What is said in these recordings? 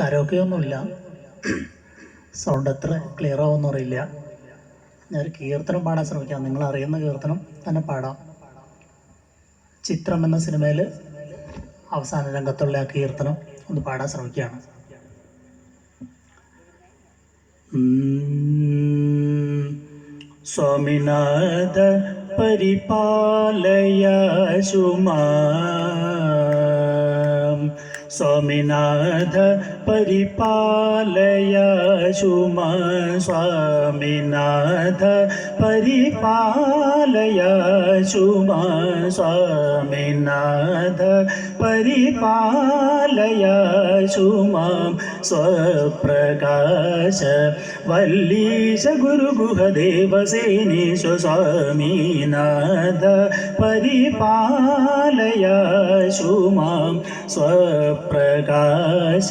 Karaoke ഒന്നുമില്ല sound എത്ര clear ആവുമെന്ന് അറിയില്ല. ഞാനൊരു കീർത്തനം പാടാൻ ശ്രമിക്കാം. നിങ്ങൾ അറിയുന്ന കീർത്തനം തന്നെ പാടാം. ചിത്രം എന്ന സിനിമയിൽ അവസാന രംഗത്തുള്ള ആ കീർത്തനം ഒന്ന് പാടാൻ ശ്രമിക്കുകയാണ്. സ്വാമിനാഥ പരിപാലയ ശുമാം स्वामिनाथ परिपालय शु स्वामिनाथ परिपालय शु स्वामिनाथ परिपालय नाथ स्वप्रकाश वल्लीश गुरुगुहदेवसेनीष स्वामिनाथ परिपालय ശുമാം സ്വപ്രകാശ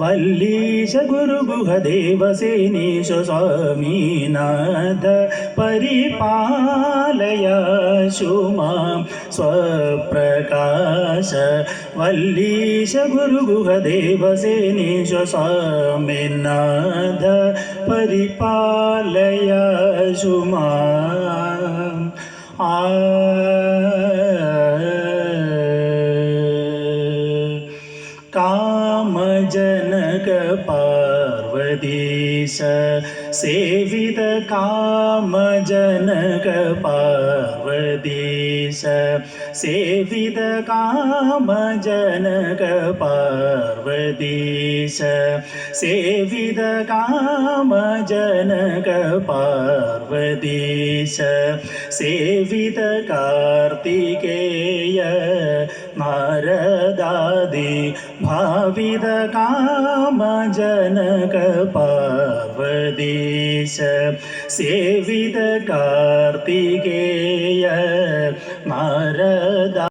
വല്ലീശ ഗുരുഗുഹദേവസേനീശ സ്വാമീനാഥ പരിപാലയ സുമാം സ്വപ്രകാശ വല്ലീശ ഗുരുഗുഹദേവസേനീശ സ്വാമീനാഥ പരിപാലയ ശുമാം. ആ कामजनक पार्वतीश, सेवित काम जनक पार्वतीश, सेवित काम जनक पार्वतीश, सेवित काम जनक पार्वतीश, सेवित कार्तिकेय वरदादि भाविद कामजनक पावदेश। सेवित कार्तिकेय मारदा